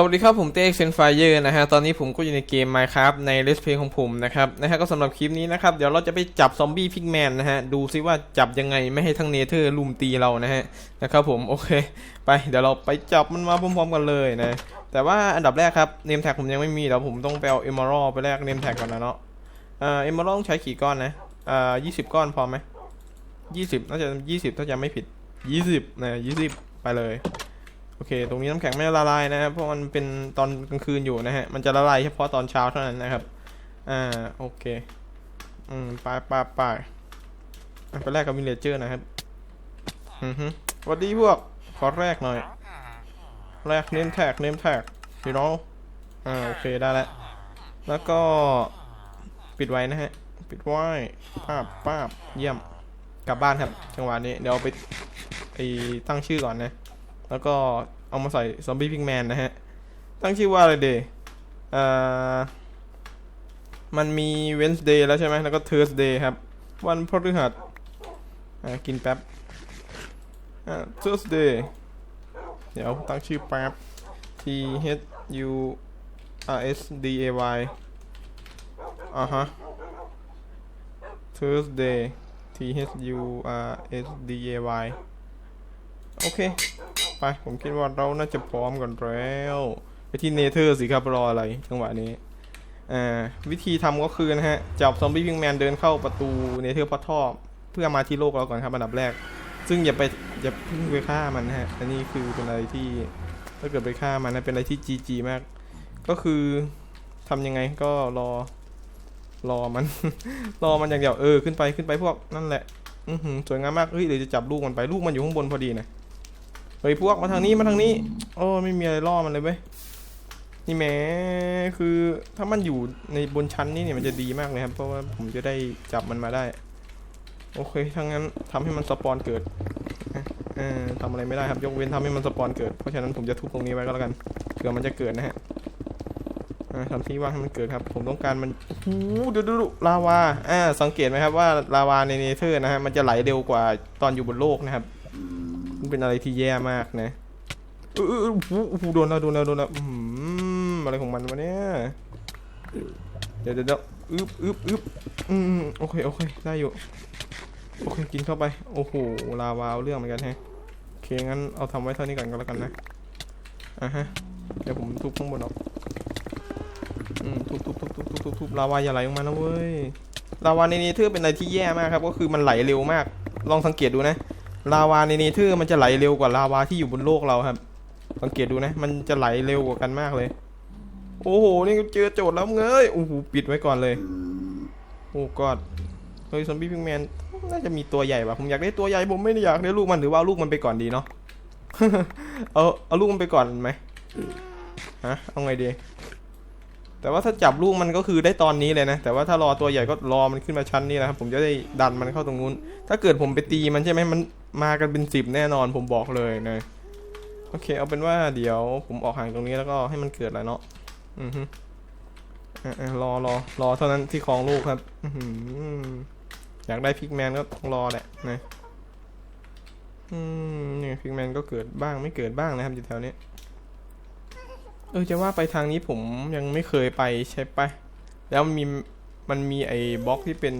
สวัสดีครับ ผมเต้เซนไฟเยอร์นะฮะ ตอนนี้ผมก็อยู่ในเกม Minecraft ใน Let's Play ของผมนะครับนะฮะก็สำหรับคลิปนี้นะครับ เดี๋ยวเราจะไปจับซอมบี้พิกแมนนะฮะ ดูซิว่าจับยังไงไม่ให้ทั้งเนเธอร์ลุมตีเรานะฮะ นะครับผม โอเค ไป เดี๋ยวเราไปจับมันมาพร้อมๆกันเลยนะ แต่ว่าอันดับแรกครับเนมแท็กผมยังไม่มีเดี๋ยวผมต้องไปเอาเอม r ร l ไปแลกเนมแท็กก่อนนะเนาะเอ่อเอม r ร l ต้องใช้กี่ก้อนนะอ่ายี่สิบก้อนพอไหมยี่สิบน่าจะยี่สิบถ้าจะไม่ผิดยี่สิบนะยี่สิบไปเลย โอเค ตรงนี้น้ำแข็งไม่ละลายนะครับเพราะมันเป็นตอนกลางคืนอยู่นะฮะ มันจะละลายเฉพาะตอนเช้าเท่านั้นนะครับ อ่า โอเค อืมไปไปไปไปแรกกับมิเลเจอร์นะครับ อือฮึสวัสดีพวก ขอแรกหน่อย แรกเนมแท็กเนมแท็กพี่น้องอ่า โอเค ได้แล้ว แล้วก็ปิดไว้นะฮะ ปิดไว้ป้าบป้าบเยี่ยม กลับบ้านครับ จังหวะนี้ เดี๋ยวไปไอตั้งชื่อก่อนนะ แล้วก็เอามาใส่ซอมบี้พิกแมนนะฮะ ตั้งชื่อว่าอะไรเดย์อ่ามันมี Wednesday แล้วใช่ไหม แล้วก็ Thursday ครับ วันพฤหัสอ่ากินแป๊บ อ่า Thursday เดี๋ยวตั้งชื่อแป๊บ T H U R S D A Y อ่าฮะ Thursday T H U R S D A Y โอเค ไป ผมคิดว่าเราน่าจะพร้อมกันแล้วไปที่เนเธอร์สิครับรออะไรจังหวะนี้อ่าวิธีทำก็คือนะฮะ จับซอมบี้พิงแมนเดินเข้าประตูเนเธอร์พัททอเพื่อมาที่โลกเราก่อนครับอันดับแรก ซึ่งอย่าไปอย่าเพิ่งไปฆ่ามันนะฮะ อันนี้คือเป็นอะไรที่ถ้าเกิดไปฆ่ามันนะเป็นอะไรที่จีจีมาก ก็คือทำยังไงก็รอ รอมัน รอมันอย่างเดียวเออขึ้นไปขึ้นไปพวกนั่นแหละ อือหือสวยงามมากเฮ้ยเดี๋ยวจะจับลูกมันไปลูกมันอยู่ข้างบนพอดีนะ เฮ้ยพวกมาทางนี้มาทางนี้ โอ้ไม่มีอะไรล่อมันเลยเว้ยนี่แหมคือถ้ามันอยู่ในบนชั้นนี้เนี่ยมันจะดีมากเลยครับ เพราะว่าผมจะได้จับมันมาได้ โอเคถ้างั้นทำให้มันสปอนเกิดเออทำอะไรไม่ได้ครับ ยกเว้นทำให้มันสปอนเกิด เพราะฉะนั้นผมจะทุบตรงนี้ไว้ก็แล้วกันเผื่อมันจะเกิดนะฮะทำที่ว่างให้มันเกิดครับ ผมต้องการมันโอ้โหดูดูดูลาวาอ่าสังเกตไหมครับว่าลาวาในเนเธอร์นะฮะมันจะไหลเร็วกว่าตอนอยู่บนโลกนะครับ มันเป็นอะไรที่แย่มากนะเออโอ้โหโดนแล้วโดนแล้วโดนแล้วอืมอะไรของมันวะเนี่ยเดี๋ยวเดี๋ยวเดี๋ยวอึบอึบอึบอืมโอเคโอเคได้อยู่โอเคกินเข้าไปโอ้โหลาวาเอาเรื่องเหมือนกันแฮะโอเคงั้นเอาทำไว้เท่านี้ก่อนก็แล้วกันนะอะฮะเดี๋ยวผมทุบข้างบนออกอืมทุบทุบทุบทุบทุบทุบทุบลาวาอย่าไหลลงมานะเว้ยลาวาในนี้ถือเป็นอะไรที่แย่มากครับ ก็คือมันไหลเร็วมาก ลองสังเกตดูนะ ลาวาในเนเธอร์มันจะไหลเร็วกว่าลาวาที่อยู่บนโลกเราครับ สังเกตดูนะ มันจะไหลเร็วกว่ากันมากเลย โอ้โห นี่เจอโจทย์แล้วเงยโอ้โห ปิดไว้ก่อนเลย โอ้กอด เฮ้ยซอมบี้พิงแมน น่าจะมีตัวใหญ่ป่ะ ผมอยากได้ตัวใหญ่ ผมไม่ได้อยากได้ลูกมันหรือว่าลูกมันไปก่อนดีเนาะ เอา เอาลูกมันไปก่อนไหมฮะ เอาไงดี แต่ว่าถ้าจับลูกมันก็คือได้ตอนนี้เลยนะ แต่ว่าถ้ารอตัวใหญ่ก็รอมันขึ้นมาชั้นนี้แหละครับ ผมจะได้ดันมันเข้าตรงนู้น ถ้าเกิดผมไปตีมันใช่ไหมมัน มากันเป็นสิบแน่นอนผมบอกเลยนะโอเค เอาเป็นว่าเดี๋ยวผมออกห่างตรงนี้แล้วก็ให้มันเกิดอะไรเนาะอือฮึอะอะรอรอรอเท่านั้นที่คลองลูกครับอืออยากได้พิกแมนก็ต้องรอแหละนะอืมนี่พิกแมนก็เกิดบ้างไม่เกิดบ้างนะครับอยู่แถวนี้เออจะว่าไปทางนี้ผมยังไม่เคยไปใช่ปะแล้วมันมีมันมีไอ้บล็อกที่เป็น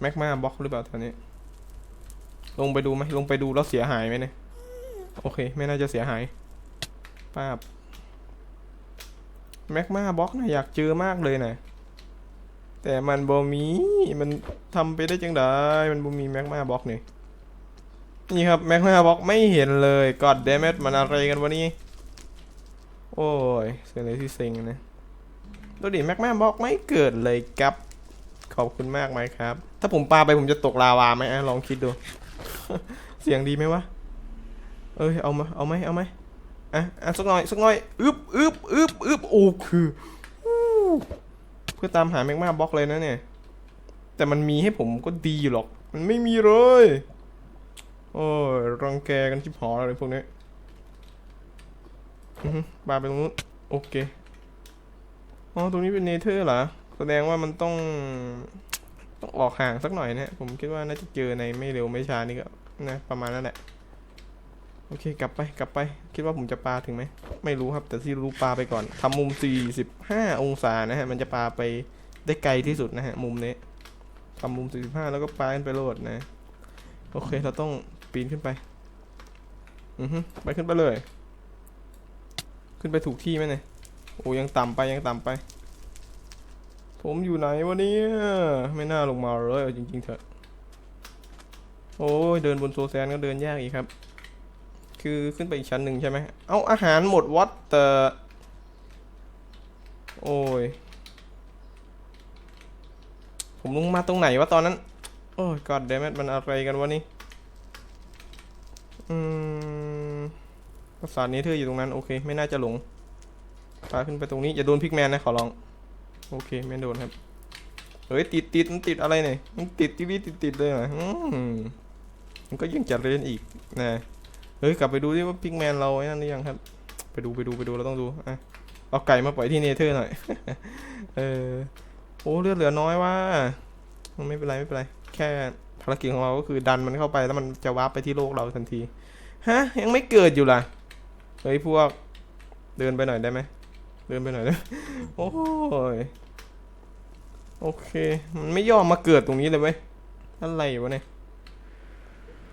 แมกมาบล็อกหรือเปล่าแถวนี้ ลงไปดูไหมลงไปดูแล้วเสียหายไหมเนี่ย โอเค ไม่น่าจะเสียหายป้าบแมกมาบล็อกนะอยากเจอมากเลยนะแต่มันบ่มีมันทำไปได้จังไดมันบ่มีแมกมาบล็อกนี่นี่ครับแมกมาบล็อกไม่เห็นเลยกอดเดเมดมันอะไรกันวะนี่โอ้ยเสียเลยที่เซ็งนะดูดิแมกมาบล็อกไม่เกิดเลยครับ ขอบคุณมากไหมครับ ถ้าผมปาไปผมจะตกลาวาไหมลองคิดดู เสียงดีไหมวะ เอ้ยเอามาเอาไหมเอาไหมอะอะสักหน่อยสักหน่อยอึบอึบอึบอึบโอ้คือเพื่อตามหาแมกมาบล็อกเลยนะเนี่ย แต่มันมีให้ผมก็ดีอยู่หรอก มันไม่มีเลย โอ้ยรังแกกันชิบหายเลยพวกนี้อือฮึปาไปตรงนู้นโอเคอ๋อตรงนี้เป็นเนเธอร์เหรอแสดงว่ามันต้องต้องออกห่างสักหน่อยนะผมคิดว่าน่าจะเจอในไม่เร็วไม่ช้านี่ก็ นะประมาณนั้นแหละโอเค กลับไปกลับไป คิดว่าผมจะปลาถึงไหม ไม่รู้ครับ แต่ที่รู้ปลาไปก่อนทำมุม 45 องศานะฮะ มันจะปลาไปได้ไกลที่สุดนะฮะ มุมนี้ทำมุม 45 แล้วก็ปลาขึ้นไปโลดนะ โอเค เราต้องปีนขึ้นไป อือฮึไปขึ้นไปเลย ขึ้นไปถูกที่ไหมเนี่ย โอ้ยังต่ำไปยังต่ำไป ผมอยู่ไหนวะเนี่ย ไม่น่าลงมาเลยจริง ๆ เถอะ โอ้ยเดินบนโซแซนก็เดินยากอีกครับ คือขึ้นไปอีกชั้นหนึ่งใช่ไหมเอาอาหารหมดวัดแต่โอ้ย ผมลงมาตรงไหนวะตอนนั้น โอ้ยกอดเดมมันอะไรกันวะนี่อืมภาษานี้เธออยู่ตรงนั้น โอเค ไม่น่าจะหลงพาขึ้นไปตรงนี้ อย่าโดนพิกแมนนะขอร้อง โอเค ไม่โดนครับ เฮ้ย ติดติดมันติดอะไรเนี่ย มันติดทีวีติดติดเลยเหรอ มันก็ยังจะเล่นอีกนะเฮ้ยกลับไปดูดิว่าพิกแมนเราไอ้นั่นหรือยังครับ ไปดูไปดูไปดูเราต้องดูอะเอาไก่มาปล่อยที่เนเธอร์หน่อย เออโอ้เลือดเหลือน้อยว่าไม่เป็นไรไม่เป็นไร แค่ภารกิจของเราก็คือดันมันเข้าไปแล้วมันจะวาร์ปไปที่โลกเราทันทีฮะยังไม่เกิดอยู่ล่ะเฮ้ยพวกเดินไปหน่อยได้ไหมเดินไปหน่อยได้โอ้ยโอเค มันไม่ยอมมาเกิดตรงนี้เลยเว้ยอะไรวะเนี่ย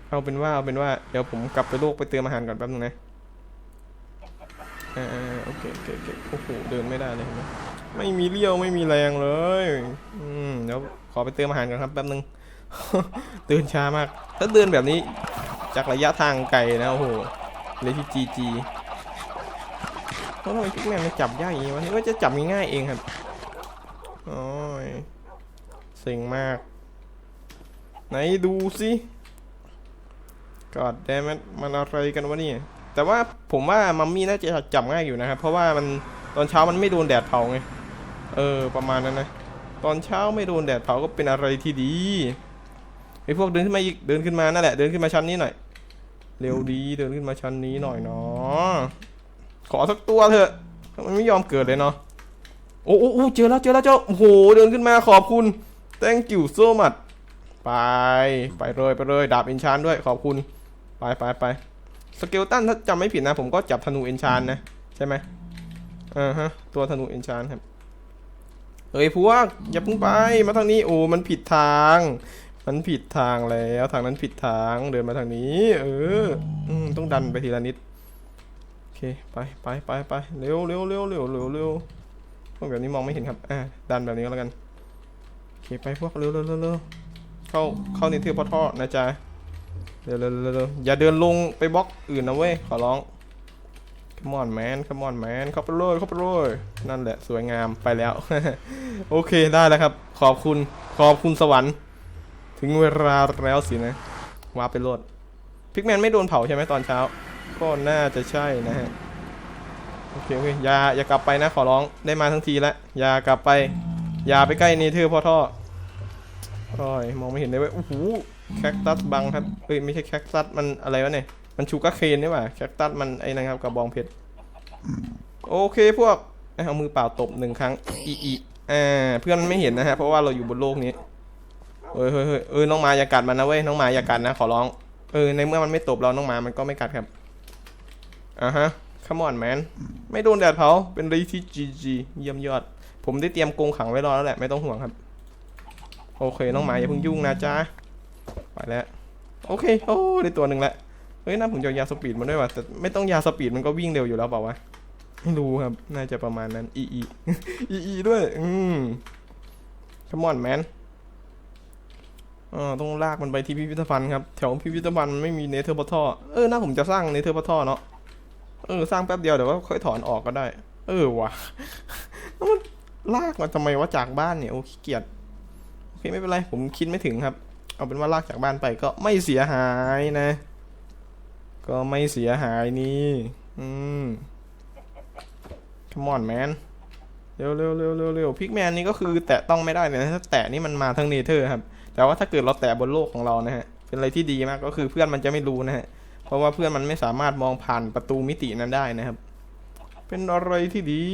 เอาเป็นว่าเอาเป็นว่าเดี๋ยวผมกลับไปโลกไปเติมอาหารก่อนแป๊บนึงนะอ่าโอเคโอเคโอเคโอ้โหเดินไม่ได้เลยนไมไม่มีเลี้ยวไม่มีแรงเลยอืมเดี๋ยวขอไปเติมอาหารก่อนครับแป๊บนึงเดินช้ามาก ถ้าเดินแบบนี้ จากระยะทางไกลนะโอ้โหเลยที่จีจีเพราะทำไมพิกแมนมันจับยากอย่างนี้วะนี่ว่าจะจับง่ายๆเองครับโอ้ยเซ็งมาก ไหนดูสิ กอดแดมมันอะไรกันวะเนี่ยแต่ว่าผมว่ามัมมี่น่าจะจับง่ายอยู่นะครับ เพราะว่ามันตอนเช้ามันไม่โดนแดดเผาไง เออ ประมาณนั้นนะ ตอนเช้าไม่โดนแดดเผาก็เป็นอะไรที่ดีไอ้พวกเดินขึ้นมาอีกเดินขึ้นมานั่นแหละเดินขึ้นมาชั้นนี้หน่อย เร็วดีเดินขึ้นมาชั้นนี้หน่อยเนาะขอสักตัวเถอะ มันไม่ยอมเกิดเลยเนาะโอ้โอ้เจอแล้วเจอแล้วเจ้าโอ้โหเดินขึ้นมาขอบคุณ thank you so much ไป ไปเลยไปเลยดาบเอนชานด้วยขอบคุณ ไปไปไปสเกลตันถ้าจำไม่ผิดนะ ผมก็จับธนูเอนชานนะ ใช่ไหมอ่าฮะ ตัวธนูเอนชานครับ เอ้ยพวก อย่าพิ่งไปมาทางนี้โอ้มันผิดทาง มันผิดทางแล้วทางนั้นผิดทางเดินมาทางนี้ เอออืมต้องดันไปทีละนิดโอเคไปไปไปไปเร็วเร็วเร็วเร็วเร็วเร็วพวกแบบนี้มองไม่เห็นครับอ่าดันแบบนี้ก็แล้วกันโอเคไปพวกเร็วเร็วเร็วเร็วเข้าเข้าในเทือกพอท่อนะจ๊ะ เร็วเร็วเร็วเร็วอย่าเดินลงไปบล็อกอื่นนะเว้ย ขอร้อง Come on man Come on man เข้าไปเลยเข้าไปเลยนั่นแหละสวยงามไปแล้ว โอเคได้แล้วครับ ขอบคุณ ขอบคุณสวรรค์ ถึงเวลาแล้วสินะวาร์ปไปโลดพิกแมนไม่โดนเผาใช่ไหมตอนเช้า ก็น่าจะใช่นะฮะ โอเคโอเคอย่าอย่ากลับไปนะขอร้องได้มาทั้งทีแล้วอย่ากลับไป อย่าไปใกล้เนเธอร์พ่อท่อ โอ้ยมองไม่เห็นเลยเว้ยโอ้โหแคคตัสบังครับเอ้ยไม่ใช่แคคตัสมันอะไรวะเนี่ยมันชูการ์เคนนี่หว่าแคคตัสมันไอ้นะครับกระบองเพชรโอเคพวกเอามือเปล่าตบหนึ่งครั้งอีอีอ่าเพื่อนมันไม่เห็นนะฮะเพราะว่าเราอยู่บนโลกนี้เฮ้ยเฮ้ยเฮ้ยเออน้องมาอย่ากัดมันนะเว้ยน้องมาอย่ากัดนะขอร้องเออในเมื่อมันไม่ตบเราน้องมามันก็ไม่กัดครับอ่าฮะ Come on man ไม่โดนแดดเผาเป็นรีที่จีจีเยี่ยมยอด ผมได้เตรียมกรงขังไว้รอแล้วแหละไม่ต้องห่วงครับ โอเคน้องหมาอย่าเพิ่งยุ่งนะจ๊ะไปแล้วโอเคโอ้ได้ตัวหนึ่งแล้วเฮ้ยน่าผมจะยาสปีดมาด้วยว่ะแต่ไม่ต้องยาสปีดมันก็วิ่งเร็วอยู่แล้วเปล่าวะไม่รู้ครับ น่าจะประมาณนั้น อีอีอีอีด้วย อืม Come on man อ๋อต้องลากมันไปที่พิพิธภัณฑ์ครับ แถวพิพิธภัณฑ์มันไม่มีเนเธอร์พอทอเออน่าผมจะสร้างเนเธอร์พอทอเนาะเออสร้างแป๊บเดียวเดี๋ยวก็ค่อยถอนออกก็ได้ เออว่ะแล้วมันลากมาทำไมว่าจากบ้านเนี่ยโอ้ขี้เกียจ อเคไม่เป็นไร ผมคิดไม่ถึงครับ เอาเป็นว่าลากจากบ้านไปก็ไม่เสียหายนะ ก็ไม่เสียหายนี่อืม come on man เร็วเร็วเร็วเร็วเร็วพิกแมนนี่ก็คือแตะต้องไม่ได้เลยนะถ้าแตะนี่มันมาทั้งเนเธอร์ครับ แต่ว่าถ้าเกิดเราแตะบนโลกของเรานะฮะ เป็นอะไรที่ดีมากก็คือเพื่อนมันจะไม่รู้นะฮะ เพราะว่าเพื่อนมันไม่สามารถมองผ่านประตูมิตินั้นได้นะครับ เป็นอะไรที่ดี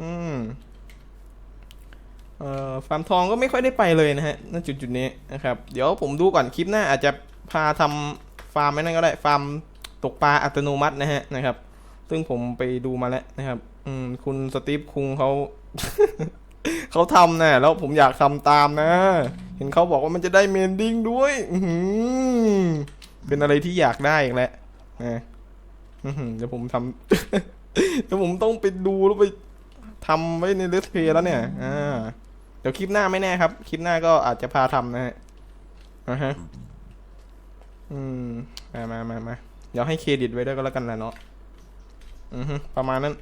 อืม ฟาร์มทองก็ไม่ค่อยได้ไปเลยนะฮะณจุดจุดนี้นะครับ เดี๋ยวผมดูก่อนคลิปหน้าอาจจะพาทำฟาร์มไม่นั่นก็ได้ฟาร์มตกปลาอัตโนมัตินะฮะนะครับ ซึ่งผมไปดูมาแล้วนะครับ อืมคุณสตีฟคุงเขาเขาทำนะแล้วผมอยากทำตามนะ เห็นเขาบอกว่ามันจะได้เมนดิ้งด้วยอือหือเป็นอะไรที่อยากได้อีกแล้วนะเดี๋ยวผมทำเดี๋ยวผมต้องไปดูแล้วไปทำไว้ในเลสเพย์แล้วเนี่ย อ่า เดี๋ยวคลิปหน้าไม่แน่ครับ คลิปหน้าก็อาจจะพาทำนะฮะอ่าฮะ อืม มามามามาเดี๋ยวให้เครดิตไว้ด้วยก็แล้วกันแหละเนาะ อือฮึประมาณนั้น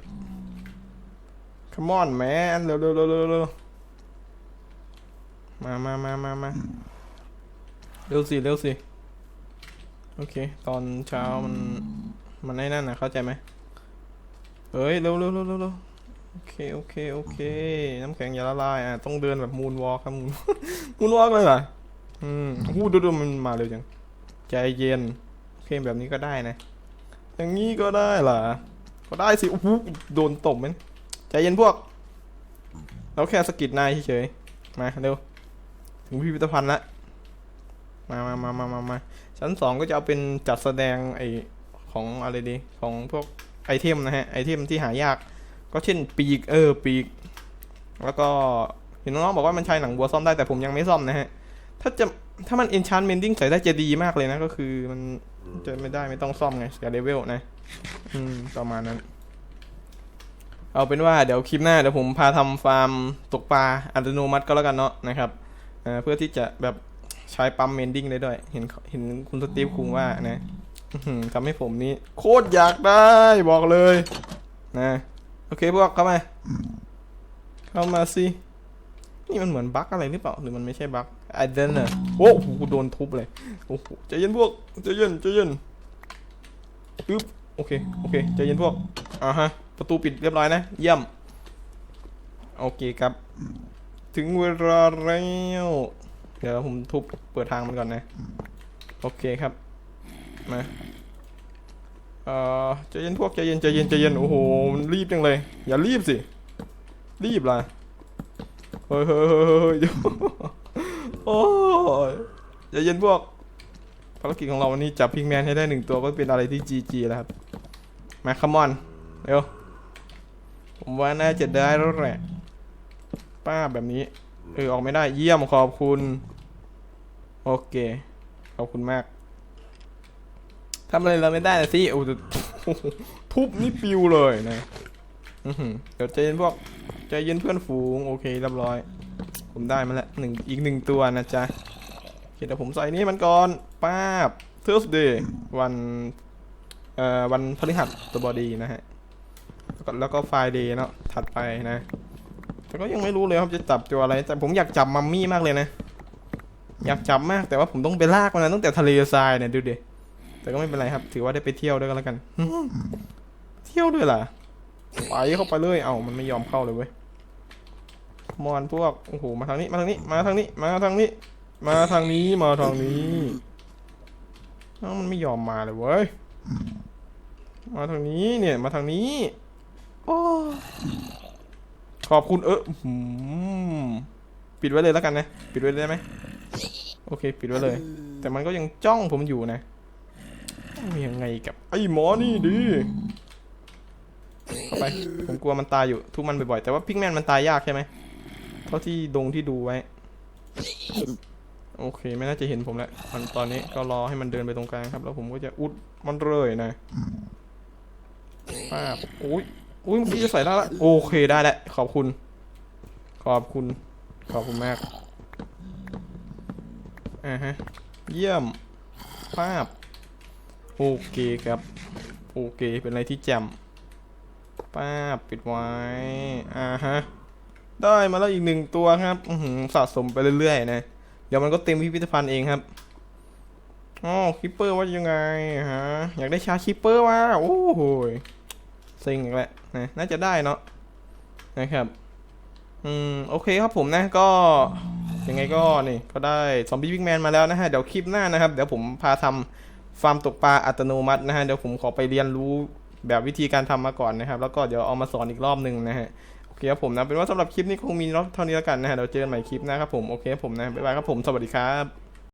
come on man เร็วเร็วเร็วเร็วมามามามามาเร็วสิ เร็วสิ โอเค ตอนเช้ามัน มันไอ้นั่นนะเข้าใจไหมเฮ้ย เร็วเร็วเร็วเร็ว โอเค โอเค โอเค น้ำแข็งอย่าละลายอะ ต้องเดินแบบมูนวอล์กครับมูนมูนวอล์กเลยเหรอ อืมหูดูดูมันมาเร็วจัง ใจเย็น โอเคแบบนี้ก็ได้นะ อย่างนี้ก็ได้เหรอ ก็ได้สิ โอ้โห โดนตบมันใจเย็นพวก เราแค่สกิดนายเฉยๆ มาเร็ว ถึงพิพิธภัณฑ์ละ มามามามามามาชั้นสองก็จะเอาเป็นจัดแสดงไอของอะไรดี ของพวกไอเทมนะฮะ ไอเทมที่หายาก ก็เช่นปีกเออปีก แล้วก็เห็นน้องๆบอกว่ามันใช้หนังบัวซ่อมได้แต่ผมยังไม่ซ่อมนะฮะ ถ้าจะถ้ามัน enchantmenting ใส่ได้จะดีมากเลยนะ ก็คือมันจะไม่ได้ไม่ต้องซ่อมไงเสียเลเวลนะ อืมประมาณนั้น เอาเป็นว่าเดี๋ยวคลิปหน้าเดี๋ยวผมพาทำฟาร์มตกปลาอัตโนมัติก็แล้วกันเนาะนะครับเอ่อเพื่อที่จะแบบใช้ปั๊มเมนดิ้งได้ด้วย เห็นเห็นคุณสตีฟคุงว่านะอื้อหือทำให้ผมนี่โคตรอยากได้บอกเลย นะ โอเคพวกเข้ามา เข้ามาสิ นี่มันเหมือนบั๊กอะไรหรือเปล่า หรือมันไม่ใช่บั๊กไอเดนน่ะโอ้โหโดนทุบเลย โอ้โหใจเย็นพวกใจเย็นใจเย็นอึ๊บโอเค โอเคใจเย็นพวก อ่าฮะ ประตูปิดเรียบร้อยนะ เยี่ยม โอเคครับ ถึงเวลาแล้ว เดี๋ยวผมทุบเปิดทางมันก่อนนะ โอเคครับ มา เอ่อใจเย็นพวกใจเย็นใจเย็นใจเย็นโอ้โหมันรีบจังเลย อย่ารีบสิ รีบล่ะเฮ้ยเฮ้ยเฮ้ยเฮ้ยโอ้ยใจเย็นพวกภารกิจของเราวันนี้จับพิงแมนให้ได้หนึ่งตัวก็เป็นอะไรที่จีจีแล้วครับมาคัมอนเร็วผมว่าน่าจะได้แล้วแหละป้าแบบนี้เออออกไม่ได้เยี่ยมขอบคุณ โอเค ขอบคุณมาก ทำอะไรเราไม่ได้นะสิโอ้โหทุบนี่ปิวเลยนะเดี๋ยวใจเย็นพวกใจเย็นเพื่อนฝูงโอเคเรียบร้อย ผมได้มาแล้วหนึ่งอีกหนึ่งตัวนะจ๊ะโอเคเดี๋ยวผมใส่นี่มันก่อนป้าบ Thursday วันเอ่อวันพฤหัสตัวบอดีนะฮะแล้วก็แล้วก็ Friday เนาะถัดไปนะ แต่ก็ยังไม่รู้เลยครับจะจับตัวอะไร แต่ผมอยากจับมัมมี่มากเลยนะ อยากจับมากแต่ว่าผมต้องไปลากมันนะตั้งแต่ทะเลทรายเนี่ยดูดิ แต่ก็ไม่เป็นไรครับ ถือว่าได้ไปเที่ยวด้วยก็แล้วกัน เที่ยวด้วยล่ะไปเข้าไปเลยเอ้ามันไม่ยอมเข้าเลยเว้ยมอนพวกโอ้โหมาทางนี้มาทางนี้ มาทางนี้ มาทางนี้ มาทางนี้มาทางนี้เอ้ามันไม่ยอมมาเลยเว้ยมาทางนี้เนี่ยมาทางนี้โอ้ขอบคุณเออหปิดไว้เลยแล้วกันนะ ปิดไว้ได้ไหมโอเค ปิดไว้เลย แต่มันก็ยังจ้องผมอยู่นะ ยังไงกับไอ้หมอนี่ดิเข้าไปผมกลัวมันตายอยู่ทุกมันบ่อยๆแต่ว่าพิกแมนมันตายยากใช่ไหมเท่าที่ดงที่ดูไว้ โอเคไม่น่าจะเห็นผมแล้วมันตอนนี้ก็รอให้มันเดินไปตรงกลางครับ แล้วผมก็จะอุดมันเลยนะป้าบโอ้ยอุ้ยเมื่อกี้จะใส่ได้ละโอเคได้แล้วขอบคุณ ขอบคุณ ขอบคุณมากอ่าฮะ เยี่ยมป้าบ โอเคครับ โอเคเป็นอะไรที่แจ่มป้าปิดไว้ อ่าฮะ ได้มาแล้วอีกหนึ่งตัวครับอือหือสะสมไปเรื่อยๆนะ เดี๋ยวมันก็เต็มพิพิธภัณฑ์เองครับอ๋อคิปเปอร์ว่ายังไงฮะ อยากได้ชาคิปเปอร์ว่าโอ้โหเซ็งอีกแล้วนะน่าจะได้เนาะนะครับ อืม โอเคครับผมนะก็ยังไงก็นี่ก็ได้ซอมบี้บิ๊กแมนมาแล้วนะฮะ เดี๋ยวคลิปหน้านะครับ เดี๋ยวผมพาทำ ฟาร์มตกปลาอัตโนมัตินะฮะเดี๋ยวผมขอไปเรียนรู้แบบวิธีการทำมาก่อนนะครับ แล้วก็เดี๋ยวเอามาสอนอีกรอบหนึ่งนะฮะโอเคครับผมนะเป็นว่าสำหรับคลิปนี้คงมีเท่านี้แล้วกันนะฮะเดี๋ยวเจอกันใหม่คลิปหนะครับผมโอเคครับผมนะบ๊ายบายครับผมสวัสดีครับ